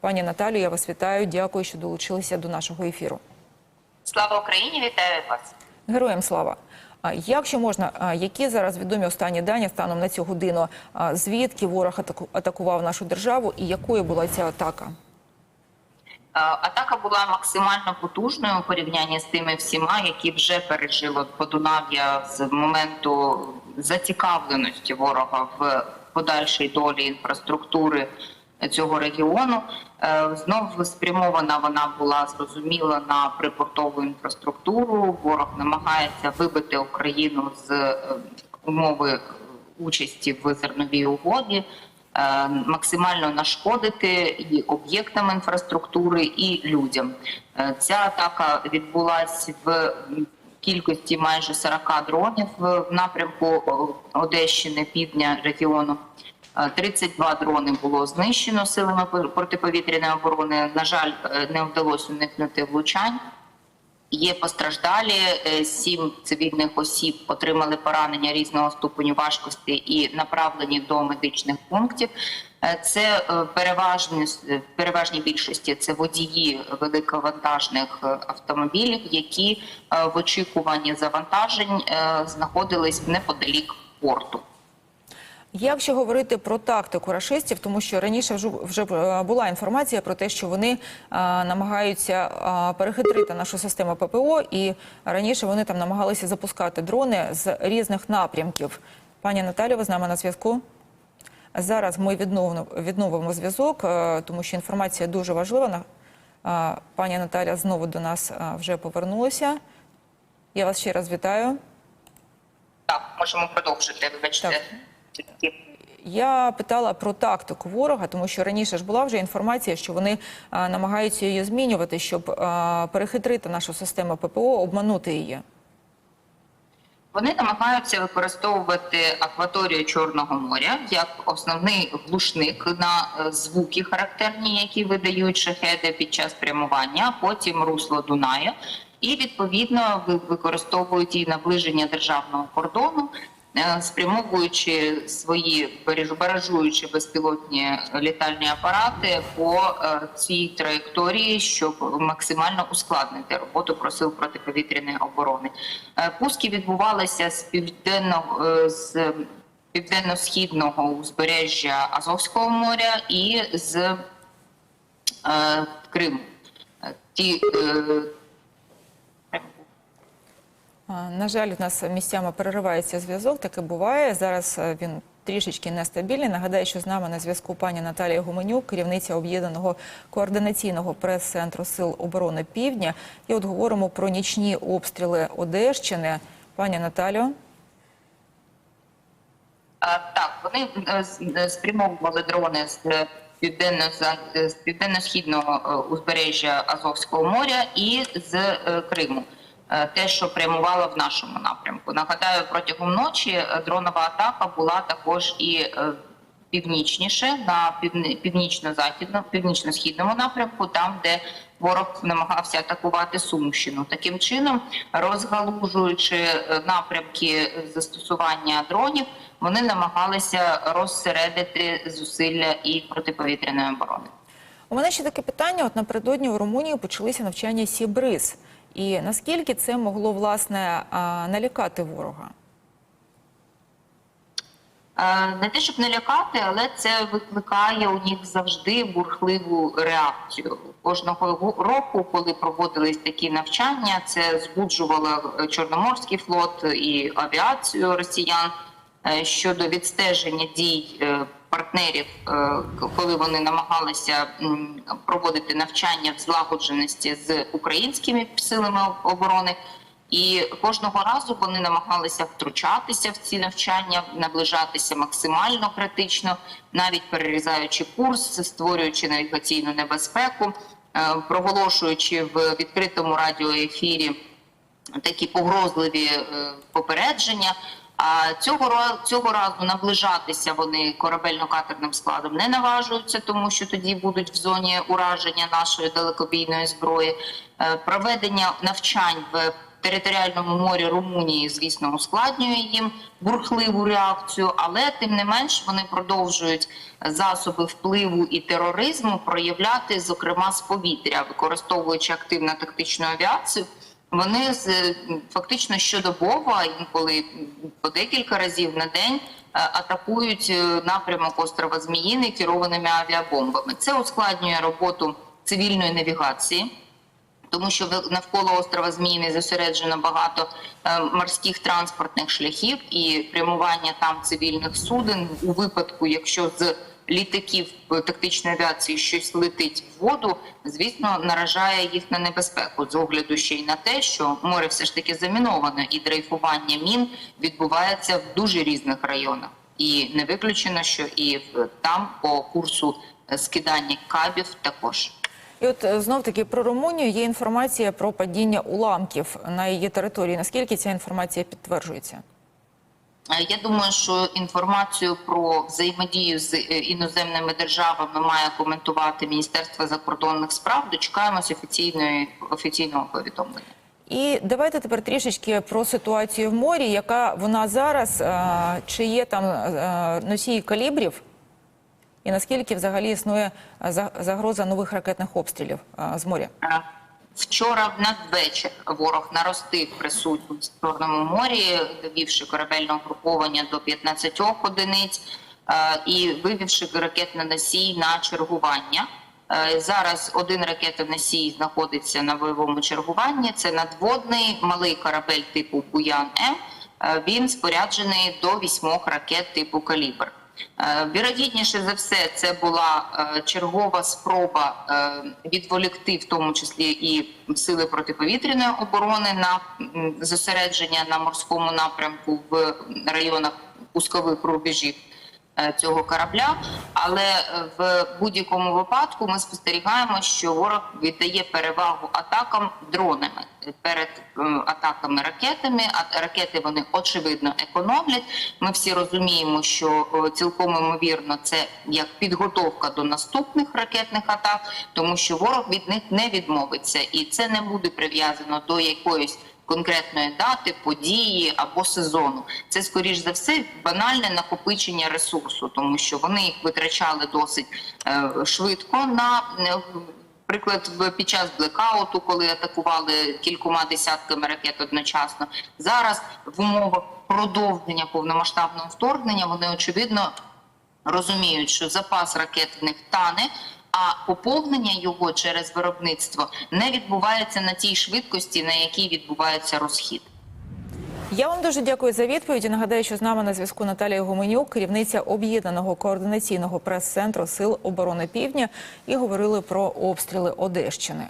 Пані Наталію, я вас вітаю. Дякую, що долучилися до нашого ефіру. Слава Україні! Вітаю вас! Героям слава. Якщо можна, які зараз відомі останні дані станом на цю годину? Звідки ворог атаку- атакував нашу державу і якою була ця атака? Атака була максимально потужною у порівнянні з тими всіма, які вже пережили Подунав'я з моменту зацікавленості ворога в подальшій долі інфраструктури цього регіону. Е, Знов спрямована вона була зрозуміла на припортову інфраструктуру. Ворог намагається вибити Україну з е, умови участі в зерновій угоді. е, Максимально нашкодити і об'єктам інфраструктури, і людям. Ця атака відбулася в кількості майже 40 дронів в напрямку Одещини, півдня регіону. Е, 32 дрони було знищено силами протиповітряної оборони. На жаль, е, не вдалося уникнути влучань. Є постраждалі, е, сім цивільних осіб отримали поранення різного ступеню важкості і направлені до медичних пунктів. Е, Це е, в переважній більшості це водії великовантажних е, автомобілів, які е, в очікуванні завантажень е, знаходились неподалік порту. Якщо говорити про тактику рашистів, тому що раніше вже, е, була інформація про те, що вони а, намагаються а, перехитрити нашу систему ППО, і раніше вони там намагалися запускати дрони з різних напрямків. Пані Наталія, ви з нами на зв'язку? Зараз ми відновимо, відновимо зв'язок, е, тому що інформація дуже важлива. А, Пані Наталя знову до нас а, вже повернулася. Я вас ще раз вітаю. Так, можемо продовжити. Вибачте. Так. Тільки Я питала про тактику ворога, тому що раніше ж була вже інформація, що вони а, намагаються її змінювати, щоб а, перехитрити нашу систему ППО, обманути її. Вони намагаються використовувати акваторію Чорного моря як основний глушник на е, звуки характерні, які видають шахеди під час прямування, потім русло Дунаю, і відповідно ви- використовують і наближення державного кордону. Е, Спрямовуючи свої баражуючи безпілотні літальні апарати по е, цій траєкторії, щоб максимально ускладнити роботу про сил протиповітряної оборони. Е, Пуски відбувалися з південного з південно-східного узбережжя Азовського моря і з Криму. Ті На жаль, у нас місцями переривається зв'язок, таке буває. Зараз е, він трішечки нестабільний. Нагадаю, що з нами на зв'язку пані Наталія Гуменюк, керівниця об'єднаного координаційного прес-центру Сил оборони Півдня. І от говоримо про нічні обстріли Одещини. Пані Наталю. Так, вони е, е, спрямовували дрони з південно з південно-східного узбережжя Азовського моря і з Криму. Е, Те, що прямувало в нашому напрямку. Нагадаю, протягом ночі е, дронова атака була також і е, північніше на північно-західному, північно-східному напрямку, там, де ворог намагався атакувати Сумщину. Таким чином, розгалужуючи напрямки застосування дронів, вони намагалися розсередити зусилля і протиповітряної оборони. У мене ще таке питання. От напередодні у Румунії почалися навчання Сібриз. І наскільки це могло власне налякати ворога? Е, Не те, щоб не лякати, але це викликає у них завжди бурхливу реакцію. Кожного року, коли проводились такі навчання, це збуджувало Чорноморський флот і авіацію росіян е, щодо відстеження дій е, партнерів, е, коли вони намагалися проводити навчання в злагодженості з українськими силами оборони. І кожного разу вони намагалися втручатися в ці навчання, наближатися максимально критично, навіть перерізаючи курс, створюючи навігаційну небезпеку, е, проголошуючи в відкритому радіоефірі такі погрозливі е, попередження. А цього цього разу наближатися вони корабельно-катерним складом не наважуються, тому що тоді будуть в зоні ураження нашої далекобійної зброї. Е, Проведення навчань в територіальному морі Румунії, звісно, ускладнює їм бурхливу реакцію, але тим не менш вони продовжують засоби впливу і тероризму проявляти, зокрема з повітря, використовуючи активно тактичну авіацію. Вони фактично щодобово, інколи по декілька разів на день е, атакують е, напрямок острова Зміїни керованими авіабомбами. Це ускладнює роботу цивільної навігації. Тому що навколо острова Зміїни зосереджено багато е, морських транспортних шляхів і прямування там цивільних суден у випадку, якщо з літаків е, тактичної авіації щось летить в воду, звісно, наражає їх на небезпеку з огляду ще й на те, що море все ж таки заміноване, і дрейфування мін відбувається в дуже різних районах. І не виключено, що і там по курсу е, скидання кабів також. І от знов таки про Румунію є інформація про падіння уламків на її території. Наскільки ця інформація підтверджується? Е, Я думаю, що інформацію про взаємодію з е, іноземними державами має коментувати Міністерство закордонних справ. Дочекаємось офіційної офіційного повідомлення. І давайте тепер трішечки про ситуацію в морі, яка вона зараз, е, чи є там носії калібрів, і наскільки взагалі існує за- загроза нових ракетних обстрілів з моря? Вчора в надвечір ворог наростив присутність в Чорному морі, довівши корабельне угруповання до 15 одиниць е, і вивівши ракетний носій на чергування. Е, Зараз один ракетоносій знаходиться на бойовому чергуванні. Це надводний малий корабель типу Буян М. Е, Він споряджений до вісьмох ракет типу Калібр. Е, Вірогідніше за все, це була е, чергова спроба е, відволікти, в тому числі і сили протиповітряної оборони на зосередження на морському напрямку в районах пускових рубежів цього корабля. Але е, в будь-якому випадку ми спостерігаємо, що ворог віддає перевагу атакам дронами перед е, атаками ракетами. А ракети вони очевидно економлять. Ми всі розуміємо, що е, цілком ймовірно це як підготовка до наступних ракетних атак, тому що ворог від них не відмовиться, і це не буде прив'язано до якоїсь конкретної дати, події або сезону. Це скоріш за все банальне накопичення ресурсу, тому що вони їх витрачали досить е, швидко на е, Приклад в під час блекауту, коли атакували кількома десятками ракет одночасно. Зараз в умовах продовження повномасштабного вторгнення вони очевидно розуміють, що запас ракет в них тане, а поповнення його через виробництво не відбувається на тій швидкості, на якій відбувається розхід. Я вам дуже дякую за відповіді. Нагадаю, що з нами на зв'язку Наталія Гуменюк, керівниця об'єднаного координаційного прес-центру Сил оборони Півдня, і говорили про обстріли Одещини.